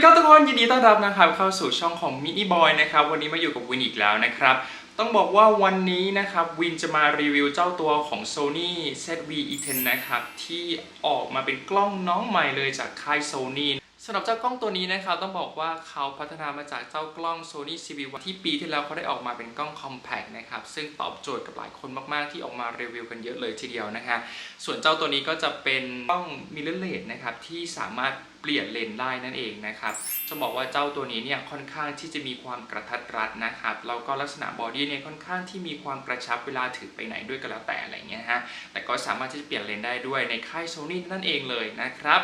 วัสดีครับทุกคนยินดีต้อนรับนะครับเข้าสู่ช่องของมินิบอยนะครับวันนี้มาอยู่กับวินอีกแล้วนะครับ ต้องบอกว่าวันนี้นะครับวินจะมารีวิวเจ้าตัวของ Sony ZV-E10 นะครับที่ออกมาเป็นกล้องน้องใหม่เลยจากค่าย Sony สำหรับเจ้ากล้องตัวนี้นะครับต้องบอกว่าเขาพัฒนามาจากเจ้ากล้อง Sony CV1 ที่ปีที่แล้วเขาได้ออกมาเป็นกล้อง compact นะครับซึ่งตอบโจทย์กับหลายคนมากๆ ที่ออกมารีวิวกันเยอะเลยทีเดียวนะฮะส่วนเจ้าตัวนี้ก็จะเป็นกล้อง mirrorless นะครับที่สามารถ เปลี่ยนเลนได้นั่นเองนะครับจะบอกว่าเจ้าตัวนี้เนี่ยค่อนข้างที่จะมีความกระทัดรัดนะครับแล้วก็ลักษณะบอดี้เนี่ยค่อนข้างที่มีความกระชับเวลาถือไปไหนด้วยก็แล้วแต่อะไรเงี้ยฮะแต่ก็สามารถที่จะเปลี่ยนเลนได้ด้วยในค่ายโซนี่นั่นเองเลยนะครับ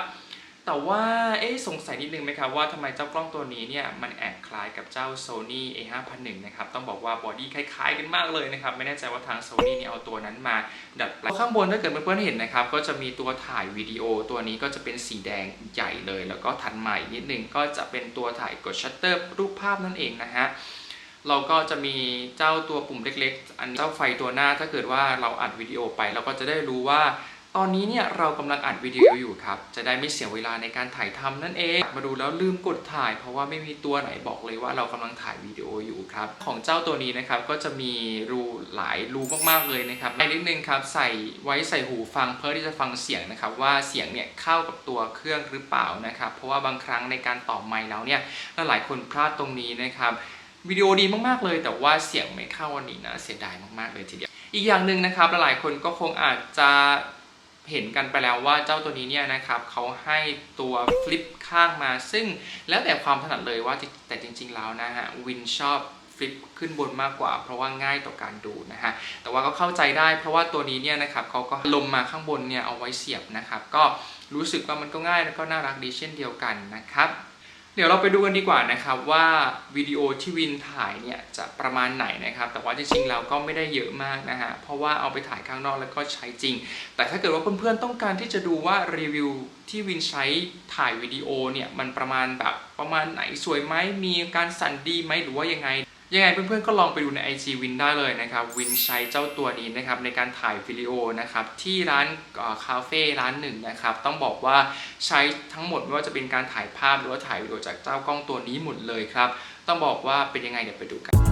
แต่ว่าเอ๊สงสัยนิดนึงไหมครับว่าทำไมเจ้ากล้องตัวนี้เนี่ยมันแอบคล้ายกับเจ้า Sony A5001 นะครับต้องบอกว่าบอดี้คล้ายๆกันมากเลยนะครับไม่แน่ใจว่าทาง Sony เนี่ยเอาตัวนั้นมาดัดแปลงข้างบนถ้าเกิดเพื่อนๆเห็นนะครับก็จะมีตัวถ่ายวิดีโอตัวนี้ก็จะเป็นสีแดงใหญ่เลย แล้วก็ถัดใหม่นิดนึงก็จะเป็นตัวถ่ายกดชัตเตอร์รูปภาพนั่นเองนะฮะเราก็จะมีเจ้าตัวปุ่มเล็กๆ อันเจ้าไฟตัวหน้าถ้าเกิดว่าเราอัดวิดีโอไป เราก็จะได้รู้ว่า ตอนนี้เนี่ยเรากำลังอัดวิดีโออยู่ครับ จะได้ไม่เสียเวลาในการถ่ายทำนั่นเอง มาดูแล้วลืมกดถ่าย เพราะว่าไม่มีตัวไหนบอกเลยว่าเรากำลังถ่ายวิดีโออยู่ครับ ของเจ้าตัวนี้นะครับก็จะมีรูหลายรูมากๆเลยนะครับในนิดนึงครับใส่ไว้ใส่หูฟังเพื่อที่จะฟังเสียงนะครับว่าเสียงเนี่ยเข้ากับตัวเครื่องหรือเปล่านะครับ เพราะว่าบางครั้งในการต่อไมค์แล้วเนี่ยหลายคนพลาดตรงนี้นะครับวิดีโอดีมากๆเลย แต่ว่าเสียงไม่เข้าวันนี้นะเสียดายมากๆเลยทีเดียวอีกอย่างหนึ่งนะครับหลายๆคนก็คงอาจจะ เห็นกันไปแล้วว่าเจ้าตัวนี้เนี่ยนะครับเขาให้ตัวฟลิปข้างมาซึ่งแล้วแต่ความถนัดเลยว่าแต่จริง ๆ แล้วนะฮะวินชอบฟลิปขึ้นบนมากกว่า เพราะว่าง่ายต่อการดูนะฮะแต่ว่าก็เข้าใจได้เพราะว่าตัวนี้เนี่ยนะครับเขาก็ลมมาข้างบนเนี่ยเอาไว้เสียบนะครับก็รู้สึกว่ามันก็ง่ายแล้วก็น่ารักดีเช่นเดียวกันนะครับ เดี๋ยวเราไปดูกันดีกว่านะครับว่าวิดีโอที่วินถ่ายเนี่ยจะประมาณไหนนะครับ แต่ว่าจริงๆเราก็ไม่ได้เยอะมากนะฮะเพราะว่าเอาไปถ่ายข้างนอกแล้วก็ใช้จริง แต่ถ้าเกิดว่าเพื่อนๆต้องการที่จะดูว่ารีวิวที่วินใช้ถ่ายวิดีโอเนี่ยมันประมาณแบบประมาณไหนสวยไหมมีการสั่นดีไหมหรือว่ายังไง ยังไงเพื่อนๆก็ลองไปดูใน IG Win ได้เลยนะครับวินใช้เจ้าตัวนี้นะครับในการถ่ายวิดีโอนะครับที่ร้านคาเฟ่ร้านหนึ่งนะครับต้องบอกว่าใช้ทั้งหมดไม่ว่าจะเป็นการถ่ายภาพหรือว่าถ่ายวิดีโอจากเจ้ากล้องตัวนี้หมดเลยครับ ต้องบอกว่าเป็นยังไงเดี๋ยวไปดูกัน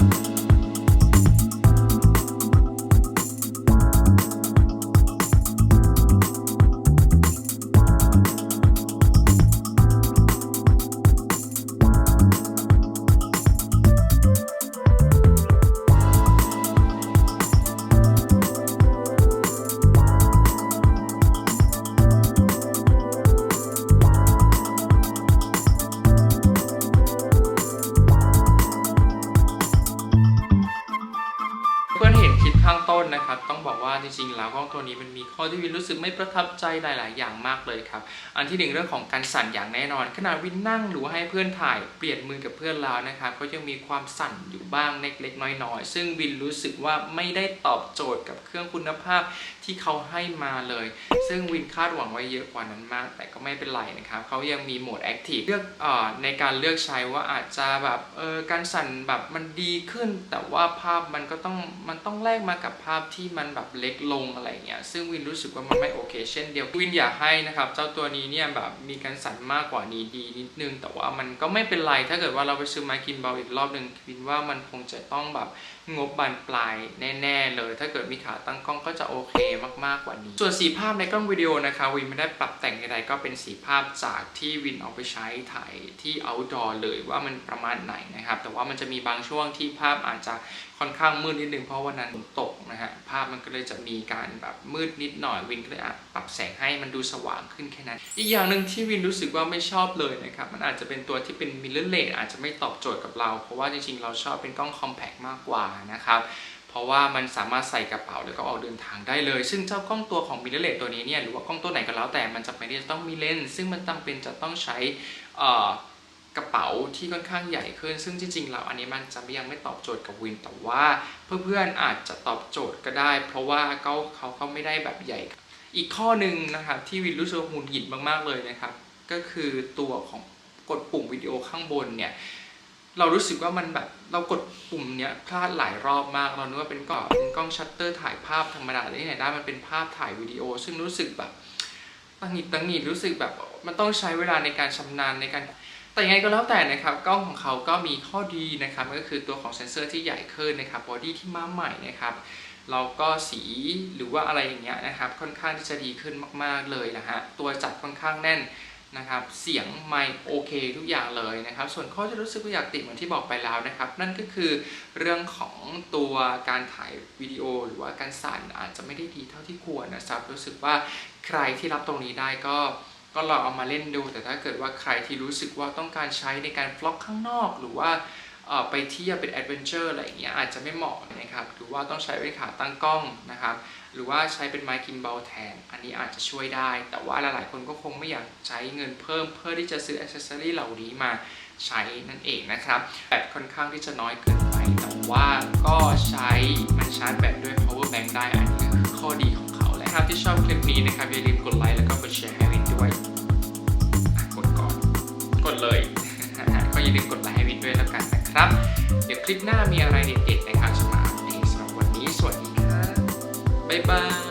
เริงๆ แล้วกล้องตัวนี้มันมีข้อที่วินรู้สึกไม่ประทับใจหลาย ๆ อย่างมากเลยครับ อันที่หนึ่งเรื่องของการสั่นอย่างแน่นอน ขณะวินนั่งหรือให้เพื่อนถ่ายเปลี่ยนมือกับเพื่อนแล้วนะครับก็ยังมีความสั่นอยู่บ้างเล็กๆ น้อยๆ ซึ่งวินรู้สึกว่าไม่ได้ตอบโจทย์กับเครื่องคุณภาพที่เขาให้มาเลย ซึ่งวินคาดหวังไว้เยอะกว่านั้นมาก แต่ก็ไม่เป็นไรนะครับเขายังมีโหมด Active เลือกออในการเลือกใช้ว่าอาจจะแบบเออการสั่นแบบมันดีขึ้น แต่ว่าภาพมันก็ต้องมันต้องแลกมากับภาพที่มันแบบเล็กลงอะไรเงี้ยซึ่งวินรู้สึกว่ามันไม่โอเค เช่นเดียววินอยากให้นะครับเจ้าตัวนี้เนี่ยแบบมีการสั่นมากกว่านี้ดีนิดนึง แต่ว่ามันก็ไม่เป็นไรถ้าเกิดว่าเราไปซื้อไมค์กินเบาอีกรอบหนึ่งวินว่ามันคงจะต้องแบบงบบานปลายแน่ๆเลย ถ้าเกิดมีขาตั้งกล้องก็จะโอเคมากๆกว่านี้ ส่วนสีภาพในกล้องวิดีโอนะคะวินไม่ได้ปรับแต่งใดๆก็เป็นสีภาพจากที่วินเอาไปใช้ถ่ายที่ outdoor เลยว่ามันประมาณไหนนะครับแต่ว่ามันจะมีบางช่วงที่ภาพอาจจะ ค่อนข้างมืดนิดนึงเพราะวันนั้นฝนตกนะฮะภาพมันก็เลยจะมีการแบบมืดนิดหน่อยวินก็เลยอาจปรับแสงให้มันดูสว่างขึ้นแค่นั้น อีกอย่างหนึ่งที่วินรู้สึกว่าไม่ชอบเลยนะครับมันอาจจะเป็นตัวที่เป็นมิลเลอร์เลอาจจะไม่ตอบโจทย์กับเรา เพราะว่าจริงๆ เราชอบเป็นกล้องคอมแพกมากกว่านะครับเพราะว่ามันสามารถใส่กระเป๋าแล้วก็ออกเดินทางได้เลย ซึ่งเจ้ากล้องตัวของมิเรเลตตัวนี้เนี่ยหรือว่ากล้องตัวไหนก็แล้วแต่มันจำเป็นที่จะต้องมีเลนส์ซึ่งมันจำเป็นจะต้องใช้อ่อ กระเป๋าที่ค่อนข้างใหญ่ขึ้น ซึ่งจริงๆแล้วอันนี้มันจะยังไม่ตอบโจทย์กับวิน แต่ว่าเพื่อนๆอาจจะตอบโจทย์ก็ได้ เพราะว่าเขาเขาเขาไม่ได้แบบใหญ่ อีกข้อหนึ่งนะครับที่วินรู้สึกหงุดหงิดมากๆเลยนะครับ ก็คือตัวของกดปุ่มวิดีโอข้างบนเนี่ยเรารู้สึกว่ามันแบบเรากดปุ่มเนี้ยพลาดหลายรอบมากเรานึกว่าเป็นกล้องเป็นกล้องชัตเตอร์ถ่ายภาพธรรมดาที่ไหนได้มันเป็นภาพถ่ายวิดีโอ ซึ่งรู้สึกแบบตังหงิดตังหงิดรู้สึกแบบมันต้องใช้เวลาในการชำนาญในการ แต่ยังไงก็แล้วแต่นะครับกล้องของเขาก็มีข้อดีนะครับก็คือตัวของเซนเซอร์ที่ใหญ่ขึ้นนะครับบอดี้ที่มาใหม่นะครับแล้วก็สีหรือว่าอะไรอย่างเงี้ยนะครับค่อนข้างที่จะดีขึ้นมากๆเลยนะฮะตัวจัดค่อนข้างแน่นนะครับเสียงไมค์โอเคทุกอย่างเลยนะครับ ส่วนข้อที่รู้สึกว่าอยากติเหมือนที่บอกไปแล้วนะครับ นั่นก็คือเรื่องของตัวการถ่ายวิดีโอหรือว่าการสั่นอาจจะไม่ได้ดีเท่าที่ควรนะครับรู้สึกว่าใครที่รับตรงนี้ได้ก็ ก็ลองเอามาเล่นดู แต่ถ้าเกิดว่าใครที่รู้สึกว่าต้องการใช้ในการฟล็อกข้างนอก หรือว่าไปเที่ยวเป็นแอดเวนเจอร์อะไรอย่างเงี้ยอาจจะไม่เหมาะนะครับหรือว่าต้องใช้เป็นขาตั้งกล้องนะครับ หรือว่าใช้เป็นไมค์กิมบอลแทน อันนี้อาจจะช่วยได้ แต่ว่าหลายๆคนก็คงไม่อยากใช้เงินเพิ่มเพื่อที่จะซื้ออ c เซสซอรี่เหล่านี้มาใช้นั่นเองนะครับแบตค่อนข้างที่จะน้อยเกินไป แต่ว่าก็ใช้มันชาร์จแบตด้วย power bank ได้อันนี้คือข้อดีของ เขาแหละครับที่ชอบคลิปนี้นะครับอย่าลืมกดไลค์แล้วก็กดแชร์ให้วินด้วยกดก่อนกดเลยก็อย่าลืมกดไลค์ให้วินด้วยแล้วกันนะครับ เดี๋ยวคลิปหน้ามีอะไรเด็ดๆนะครับจะมาอัปเดตสำหรับวันนี้สวัสดีครับบ๊ายบาย